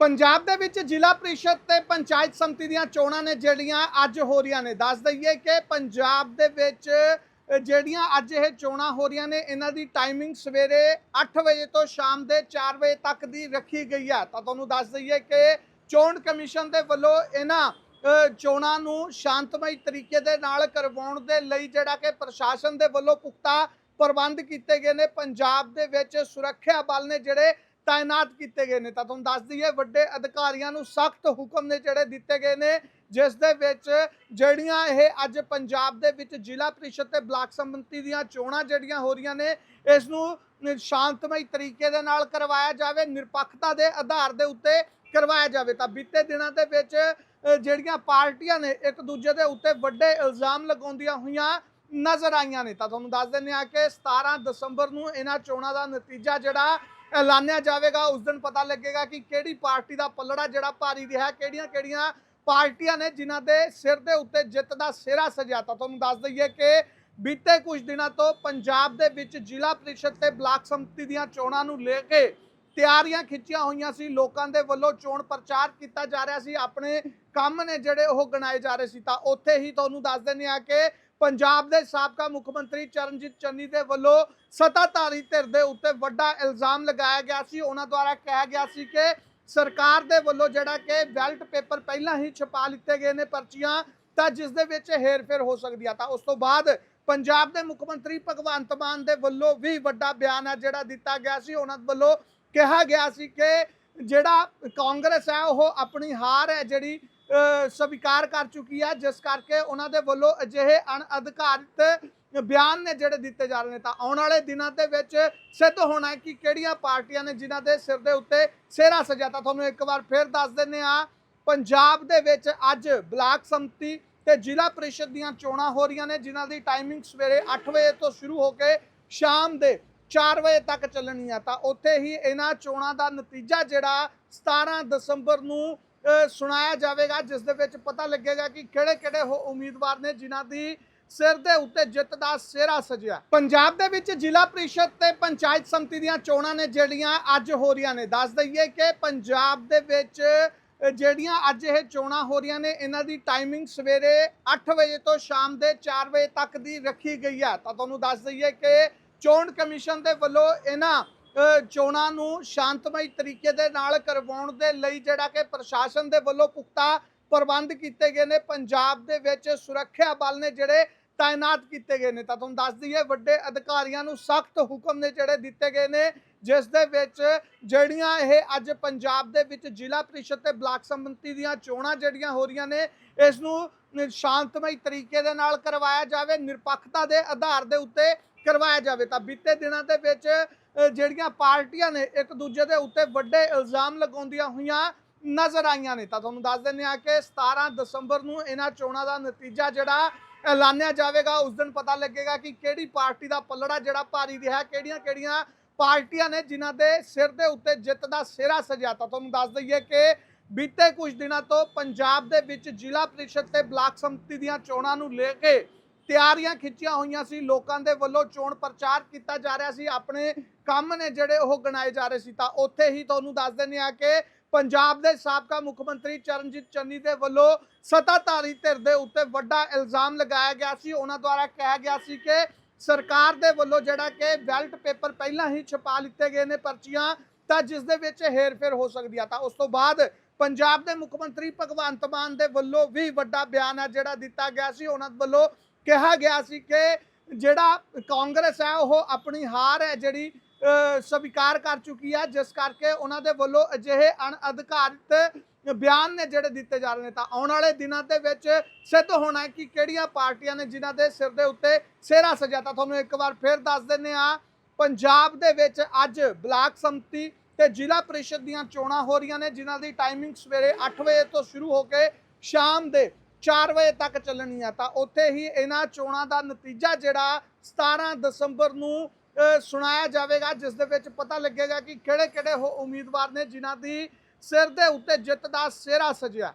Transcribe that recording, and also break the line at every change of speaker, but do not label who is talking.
ਪੰਜਾਬ ਦੇ ਵਿੱਚ ਜ਼ਿਲ੍ਹਾ ਪ੍ਰੀਸ਼ਦ ਤੇ ਪੰਚਾਇਤ ਸਮਿਤੀ ਦੀਆਂ ਚੋਣਾਂ ਨੇ ਜਿਹੜੀਆਂ ਅੱਜ ਹੋ ਰਹੀਆਂ ਨੇ। ਦੱਸ ਦਈਏ ਕਿ ਪੰਜਾਬ ਦੇ ਵਿੱਚ ਜਿਹੜੀਆਂ ਅੱਜ ਇਹ ਚੋਣਾਂ ਹੋ ਰਹੀਆਂ ਨੇ, ਇਹਨਾਂ ਦੀ ਟਾਈਮਿੰਗ ਸਵੇਰੇ 8 ਵਜੇ ਤੋਂ ਸ਼ਾਮ ਦੇ 4 ਵਜੇ ਤੱਕ ਦੀ ਰੱਖੀ ਗਈ ਹੈ ਤਾਂ ਤੁਹਾਨੂੰ ਦੱਸ ਦਈਏ ਕਿ ਚੋਣ ਕਮਿਸ਼ਨ ਦੇ ਵੱਲੋਂ ਇਹਨਾਂ ਚੋਣਾਂ ਨੂੰ ਸ਼ਾਂਤਮਈ ਤਰੀਕੇ ਦੇ ਨਾਲ ਕਰਵਾਉਣ ਦੇ ਲਈ ਜਿਹੜਾ ਕਿ ਪ੍ਰਸ਼ਾਸਨ ਦੇ ਵੱਲੋਂ ਪੁਖਤਾ ਪ੍ਰਬੰਧ ਕੀਤੇ ਗਏ ਨੇ। ਪੰਜਾਬ ਦੇ ਵਿੱਚ ਸੁਰੱਖਿਆ ਬਲ ਨੇ ਜਿਹੜੇ ਤਾਇਨਾਤ ਕੀਤੇ ਗਏ ਨੇ। ਤਾਂ ਤੁਹਾਨੂੰ ਦੱਸ ਦਈਏ, ਵੱਡੇ ਅਧਿਕਾਰੀਆਂ ਨੂੰ ਸਖਤ ਹੁਕਮ ਨੇ ਜਿਹੜੇ ਦਿੱਤੇ ਗਏ ਨੇ, ਜਿਸ ਦੇ ਵਿੱਚ ਜਿਹੜੀਆਂ ਇਹ ਅੱਜ ਪੰਜਾਬ ਦੇ ਵਿੱਚ ਜ਼ਿਲ੍ਹਾ ਪ੍ਰੀਸ਼ਦ ਤੇ ਬਲਾਕ ਸੰਮਤੀ ਦੀਆਂ ਚੋਣਾਂ ਜਿਹੜੀਆਂ ਹੋ ਰਹੀਆਂ ਨੇ, ਇਸ ਨੂੰ ਸ਼ਾਂਤਮਈ ਤਰੀਕੇ ਦੇ ਨਾਲ ਕਰਵਾਇਆ ਜਾਵੇ, ਨਿਰਪੱਖਤਾ ਦੇ ਆਧਾਰ ਦੇ ਉੱਤੇ ਕਰਵਾਇਆ ਜਾਵੇ। ਤਾਂ ਬੀਤੇ ਦਿਨਾਂ ਦੇ ਵਿੱਚ ਜਿਹੜੀਆਂ ਪਾਰਟੀਆਂ ਨੇ, ਇੱਕ ਦੂਜੇ ਦੇ ਉੱਤੇ ਵੱਡੇ ਇਲਜ਼ਾਮ ਲਗਾਉਂਦੀਆਂ ਹੋਈਆਂ ਨਜ਼ਰ ਆਈਆਂ ਨੇ। ਤਾਂ ਤੁਹਾਨੂੰ ਦੱਸ ਦਿੰਦੇ ਆ ਕਿ 17 ਦਸੰਬਰ ਨੂੰ ਇਹਨਾਂ ਚੋਣਾਂ ਦਾ ਨਤੀਜਾ ਜਿਹੜਾ ਐਲਾਨਿਆ ਜਾਵੇਗਾ, ਉਸ ਦਿਨ ਪਤਾ ਲੱਗੇਗਾ ਕਿ ਕਿਹੜੀ ਪਾਰਟੀ ਦਾ ਪੱਲੜਾ ਜਿਹੜਾ ਭਾਰੀ ਰਿਹਾ ਕਿਹੜੀਆਂ ਕਿਹੜੀਆਂ ਪਾਰਟੀਆਂ ਨੇ ਜਿਨ੍ਹਾਂ ਦੇ ਸਿਰ ਦੇ ਉੱਤੇ ਜਿੱਤ ਦਾ ਸਿਹਰਾ ਸਜਿਆ। ਤਾਂ ਤੁਹਾਨੂੰ ਦੱਸ ਦਈਏ ਕਿ ਬੀਤੇ ਕੁਝ ਦਿਨਾਂ ਤੋਂ ਪੰਜਾਬ ਦੇ ਵਿੱਚ ਜ਼ਿਲ੍ਹਾ ਪ੍ਰੀਸ਼ਦ ਤੇ ਬਲਾਕ ਸੰਮਤੀ ਦੀਆਂ ਚੋਣਾਂ ਨੂੰ ਲੈ ਕੇ ਤਿਆਰੀਆਂ ਖਿੱਚੀਆਂ ਹੋਈਆਂ ਸੀ। ਲੋਕਾਂ ਦੇ ਵੱਲੋਂ ਚੋਣ ਪ੍ਰਚਾਰ ਕੀਤਾ ਜਾ ਰਿਹਾ ਸੀ। ਆਪਣੇ ਕੰਮ ਨੇ ਜਿਹੜੇ ਉਹ ਗਣਾਏ ਜਾ ਰਹੇ ਸੀ। ਤਾਂ ਉੱਥੇ ਹੀ ਤੁਹਾਨੂੰ ਦੱਸ ਦਿੰਦੇ ਆ ਕਿ ਪੰਜਾਬ ਦੇ ਸਾਬਕਾ ਮੁੱਖ ਮੰਤਰੀ ਚਰਨਜੀਤ ਚੰਨੀ ਦੇ ਵੱਲੋਂ ਸੱਤਾਧਾਰੀ ਧਿਰ ਦੇ ਉੱਤੇ ਵੱਡਾ ਇਲਜ਼ਾਮ ਲਗਾਇਆ ਗਿਆ ਸੀ। ਉਹਨਾਂ ਦੁਆਰਾ ਕਿਹਾ ਗਿਆ ਸੀ ਕਿ ਸਰਕਾਰ ਦੇ ਵੱਲੋਂ ਜਿਹੜਾ ਕਿ ਬੈਲਟ ਪੇਪਰ ਪਹਿਲਾਂ ਹੀ ਛਪਾ ਲਿੱਤੇ ਗਏ ਨੇ ਪਰਚੀਆਂ, ਤਾਂ ਜਿਸ ਦੇ ਵਿੱਚ ਹੇਰਫੇਰ ਹੋ ਸਕਦੀ ਆ। ਤਾਂ ਉਸ ਤੋਂ ਬਾਅਦ ਪੰਜਾਬ ਦੇ ਮੁੱਖ ਮੰਤਰੀ ਭਗਵੰਤ ਮਾਨ ਦੇ ਵੱਲੋਂ ਵੀ ਵੱਡਾ ਬਿਆਨ ਹੈ ਜਿਹੜਾ ਦਿੱਤਾ ਗਿਆ ਸੀ। ਉਹਨਾਂ ਵੱਲੋਂ ਕਿਹਾ ਗਿਆ ਸੀ ਕਿ ਜਿਹੜਾ ਕਾਂਗਰਸ ਹੈ ਉਹ ਆਪਣੀ ਹਾਰ ਹੈ ਜਿਹੜੀ ਸਵੀਕਾਰ ਕਰ ਚੁੱਕੀ ਹੈ ਜਿਸ ਕਰਕੇ ਉਹਨਾਂ ਦੇ ਵੱਲੋਂ ਅਜਿਹੇ ਅਣਅਧਿਕਾਰਿਤ ਬਿਆਨ ਨੇ ਜਿਹੜੇ ਦਿੱਤੇ ਜਾ ਰਹੇ ਨੇ, ਤਾਂ ਆਉਣ ਵਾਲੇ ਦਿਨਾਂ ਦੇ ਵਿੱਚ ਸਿੱਧ ਹੋਣਾ ਹੈ ਕਿ ਕਿਹੜੀਆਂ ਪਾਰਟੀਆਂ ਨੇ ਜਿਨ੍ਹਾਂ ਦੇ ਸਿਰ ਦੇ ਉੱਤੇ ਸਿਹਰਾ ਸਜਾ ਤਾਂ ਤੁਹਾਨੂੰ ਇੱਕ ਵਾਰ ਫੇਰ ਦੱਸ ਦਿੰਨੇ ਆ ਪੰਜਾਬ ਦੇ ਵਿੱਚ ਅੱਜ ਬਲਾਕ ਸੰਮਤੀ ਤੇ ਜ਼ਿਲ੍ਹਾ ਪ੍ਰੀਸ਼ਦ ਦੀਆਂ ਚੋਣਾਂ ਹੋ ਰਹੀਆਂ ਨੇ, ਜਿਨ੍ਹਾਂ ਦੀ ਟਾਈਮਿੰਗ ਸਵੇਰੇ 8 ਵਜੇ ਤੋਂ ਸ਼ੁਰੂ ਹੋ ਕੇ ਸ਼ਾਮ ਦੇ 4 ਵਜੇ ਤੱਕ ਚੱਲਣੀ ਆ। ਤਾਂ ਉੱਥੇ ਹੀ ਇਹਨਾਂ ਚੋਣਾਂ ਦਾ ਨਤੀਜਾ ਜਿਹੜਾ 17 ਦਸੰਬਰ ਨੂੰ ਸੁਣਾਇਆ ਜਾਵੇਗਾ, ਜਿਸ ਦੇ ਵਿੱਚ ਪਤਾ ਲੱਗੇਗਾ ਕਿ ਕਿਹੜੇ-ਕਿਹੜੇ ਉਹ ਉਮੀਦਵਾਰ ਨੇ ਜਿਨ੍ਹਾਂ ਦੀ ਸਿਰ ਦੇ ਉੱਤੇ ਜਿੱਤ ਦਾ ਸਿਹਰਾ ਸਜਿਆ। ਪੰਜਾਬ ਦੇ ਵਿੱਚ ਜ਼ਿਲ੍ਹਾ ਪ੍ਰੀਸ਼ਦ ਤੇ ਪੰਚਾਇਤ ਸਮਿਤੀ ਦੀਆਂ ਚੋਣਾਂ ਨੇ ਜਿਹੜੀਆਂ ਅੱਜ ਹੋ ਰਹੀਆਂ ਨੇ। ਦੱਸ ਦਈਏ ਕਿ ਪੰਜਾਬ ਦੇ ਵਿੱਚ ਜਿਹੜੀਆਂ ਅੱਜ ਇਹ ਚੋਣਾਂ ਹੋ ਰਹੀਆਂ ਨੇ, ਇਹਨਾਂ ਦੀ ਟਾਈਮਿੰਗ ਸਵੇਰੇ 8 ਵਜੇ ਤੋਂ ਸ਼ਾਮ ਦੇ 4 ਵਜੇ ਤੱਕ ਦੀ ਰੱਖੀ ਗਈ ਹੈ ਤਾਂ ਤੁਹਾਨੂੰ ਦੱਸ ਦਈਏ ਕਿ ਚੋਣ ਕਮਿਸ਼ਨ ਦੇ ਵੱਲੋਂ ਇਹਨਾਂ ਚੋਣਾਂ ਨੂੰ ਸ਼ਾਂਤਮਈ ਤਰੀਕੇ ਦੇ ਨਾਲ ਕਰਵਾਉਣ ਦੇ ਲਈ ਜਿਹੜਾ ਕਿ ਪ੍ਰਸ਼ਾਸਨ ਦੇ ਵੱਲੋਂ ਪੁਖਤਾ ਪ੍ਰਬੰਧ ਕੀਤੇ ਗਏ ਨੇ, ਪੰਜਾਬ ਦੇ ਵਿੱਚ ਸੁਰੱਖਿਆ ਬਲ ਨੇ ਜਿਹੜੇ ਤਾਇਨਾਤ ਕੀਤੇ ਗਏ ਨੇ। ਤਾਂ ਤੁਹਾਨੂੰ ਦੱਸ ਦਈਏ, ਵੱਡੇ ਅਧਿਕਾਰੀਆਂ ਨੂੰ ਸਖਤ ਹੁਕਮ ਨੇ ਜਿਹੜੇ ਦਿੱਤੇ ਗਏ ਨੇ, ਜਿਸ ਦੇ ਵਿੱਚ ਜਿਹੜੀਆਂ ਇਹ ਅੱਜ ਪੰਜਾਬ ਦੇ ਵਿੱਚ ਜ਼ਿਲ੍ਹਾ ਪ੍ਰੀਸ਼ਦ ਤੇ ਬਲਾਕ ਸੰਮਤੀ ਦੀਆਂ ਚੋਣਾਂ ਜਿਹੜੀਆਂ ਹੋ ਰਹੀਆਂ ਨੇ, ਇਸ ਨੂੰ, ਸ਼ਾਂਤਮਈ ਤਰੀਕੇ ਦੇ ਨਾਲ ਕਰਵਾਇਆ ਜਾਵੇ, ਨਿਰਪੱਖਤਾ ਦੇ ਆਧਾਰ ਦੇ ਉੱਤੇ ਕਰਵਾਇਆ ਜਾਵੇ। ਤਾਂ ਬੀਤੇ ਦਿਨਾਂ ਦੇ ਵਿੱਚ ਜਿਹੜੀਆਂ ਪਾਰਟੀਆਂ ਨੇ ਇੱਕ ਦੂਜੇ ਦੇ ਉੱਤੇ ਵੱਡੇ ਇਲਜ਼ਾਮ ਲਗਾਉਂਦੀਆਂ ਹੋਈਆਂ ਨਜ਼ਰ ਆਈਆਂ ਨੇ। ਤਾਂ ਤੁਹਾਨੂੰ ਦੱਸ ਦਿੰਦੇ ਆ ਕਿ 17 ਦਸੰਬਰ ਨੂੰ ਇਹਨਾਂ ਚੋਣਾਂ ਦਾ ਨਤੀਜਾ ਜਿਹੜਾ ਐਲਾਨਿਆ ਜਾਵੇਗਾ, ਉਸ ਦਿਨ ਪਤਾ ਲੱਗੇਗਾ ਕਿ ਕਿਹੜੀ ਪਾਰਟੀ ਦਾ ਪੱਲੜਾ ਜਿਹੜਾ ਭਾਰੀ ਰਿਹਾ ਕਿਹੜੀਆਂ ਕਿਹੜੀਆਂ ਪਾਰਟੀਆਂ ਨੇ ਜਿਨ੍ਹਾਂ ਦੇ ਸਿਰ ਦੇ ਉੱਤੇ ਜਿੱਤ ਦਾ ਸਿਹਰਾ ਸਜਿਆ। ਤਾਂ ਤੁਹਾਨੂੰ ਦੱਸ ਦਈਏ ਕਿ ਬੀਤੇ ਕੁਝ ਦਿਨਾਂ ਤੋਂ ਪੰਜਾਬ ਦੇ ਵਿੱਚ ਜ਼ਿਲ੍ਹਾ ਪ੍ਰੀਸ਼ਦ ਤੇ ਬਲਾਕ ਸੰਮਤੀ ਦੀਆਂ ਚੋਣਾਂ ਨੂੰ ਲੈ ਕੇ ਤਿਆਰੀਆਂ ਖਿੱਚੀਆਂ ਹੋਈਆਂ ਸੀ, ਲੋਕਾਂ ਦੇ ਵੱਲੋਂ ਚੋਣ ਪ੍ਰਚਾਰ ਕੀਤਾ ਜਾ ਰਿਹਾ ਸੀ, ਆਪਣੇ ਕੰਮ ਨੇ ਜਿਹੜੇ ਉਹ ਗਣਾਏ ਜਾ ਰਹੇ ਸੀ, ਤਾਂ ਉੱਥੇ ਹੀ ਤੁਹਾਨੂੰ ਦੱਸ ਦਿੰਦੇ ਆ ਕਿ ਪੰਜਾਬ ਦੇ ਸਾਬਕਾ ਮੁੱਖ ਮੰਤਰੀ ਚਰਨਜੀਤ ਚੰਨੀ ਦੇ ਵੱਲੋਂ ਸੱਤਾਧਾਰੀ ਧਿਰ ਦੇ ਉੱਤੇ ਵੱਡਾ ਇਲਜ਼ਾਮ ਲਗਾਇਆ ਗਿਆ ਸੀ, ਉਹਨਾਂ ਦੁਆਰਾ ਕਿਹਾ ਗਿਆ ਸੀ ਕਿ ਸਰਕਾਰ ਦੇ ਵੱਲੋਂ ਜਿਹੜਾ ਕਿ ਬੈਲਟ ਪੇਪਰ ਪਹਿਲਾਂ ਹੀ ਛਪਾ ਲਿੱਤੇ ਗਏ ਨੇ ਪਰਚੀਆਂ, ਤਾਂ ਜਿਸ ਦੇ ਵਿੱਚ ਹੇਰਫੇਰ ਹੋ ਸਕਦੀ ਆ। ਤਾਂ ਉਸ ਤੋਂ ਬਾਅਦ ਪੰਜਾਬ ਦੇ ਮੁੱਖ ਮੰਤਰੀ ਭਗਵੰਤ ਮਾਨ ਦੇ ਵੱਲੋਂ ਵੀ ਵੱਡਾ ਬਿਆਨ ਹੈ ਜਿਹੜਾ ਦਿੱਤਾ ਗਿਆ ਸੀ, ਉਹਨਾਂ ਵੱਲੋਂ ਕਿਹਾ ਗਿਆ ਸੀ ਕਿ ਜਿਹੜਾ ਕਾਂਗਰਸ ਹੈ, ਉਹ ਆਪਣੀ ਹਾਰ ਹੈ ਜਿਹੜੀ ਸਵੀਕਾਰ ਕਰ ਚੁੱਕੀ ਹੈ ਜਿਸ ਕਰਕੇ ਉਹਨਾਂ ਦੇ ਵੱਲੋਂ ਅਜਿਹੇ ਅਣਅਧਿਕਾਰਿਤ ਬਿਆਨ ਨੇ ਜਿਹੜੇ ਦਿੱਤੇ ਜਾ ਰਹੇ ਨੇ, ਤਾਂ ਆਉਣ ਵਾਲੇ ਦਿਨਾਂ ਦੇ ਵਿੱਚ ਸਿੱਧ ਹੋਣਾ ਹੈ ਕਿ ਕਿਹੜੀਆਂ ਪਾਰਟੀਆਂ ਨੇ ਜਿਨ੍ਹਾਂ ਦੇ ਸਿਰ ਦੇ ਉੱਤੇ ਸਿਹਰਾ ਸਜਾ ਤਾਂ ਤੁਹਾਨੂੰ ਇੱਕ ਵਾਰ ਫੇਰ ਦੱਸ ਦਿੰਨੇ ਆ ਪੰਜਾਬ ਦੇ ਵਿੱਚ ਅੱਜ ਬਲਾਕ ਸੰਮਤੀ ਤੇ ਜ਼ਿਲ੍ਹਾ ਪ੍ਰੀਸ਼ਦ ਦੀਆਂ ਚੋਣਾਂ ਹੋ ਰਹੀਆਂ ਨੇ, ਜਿਨ੍ਹਾਂ ਦੀ ਟਾਈਮਿੰਗ ਸਵੇਰੇ 8 ਵਜੇ ਤੋਂ ਸ਼ੁਰੂ ਹੋ ਕੇ ਸ਼ਾਮ ਦੇ 4 ਵਜੇ ਤੱਕ ਚੱਲਣੀ ਆ, ਤਾਂ ਉੱਥੇ ਹੀ ਇਹਨਾਂ ਚੋਣਾਂ ਦਾ ਨਤੀਜਾ ਜਿਹੜਾ 17 ਦਸੰਬਰ ਨੂੰ ਸੁਣਾਇਆ ਜਾਵੇਗਾ, ਜਿਸ ਦੇ ਵਿੱਚ ਪਤਾ ਲੱਗੇਗਾ ਕਿ ਕਿਹੜੇ-ਕਿਹੜੇ ਉਹ ਉਮੀਦਵਾਰ ਨੇ ਜਿਨ੍ਹਾਂ ਦੀ ਸਿਰ ਦੇ ਉੱਤੇ ਜਿੱਤ ਦਾ ਸਿਹਰਾ ਸਜਿਆ।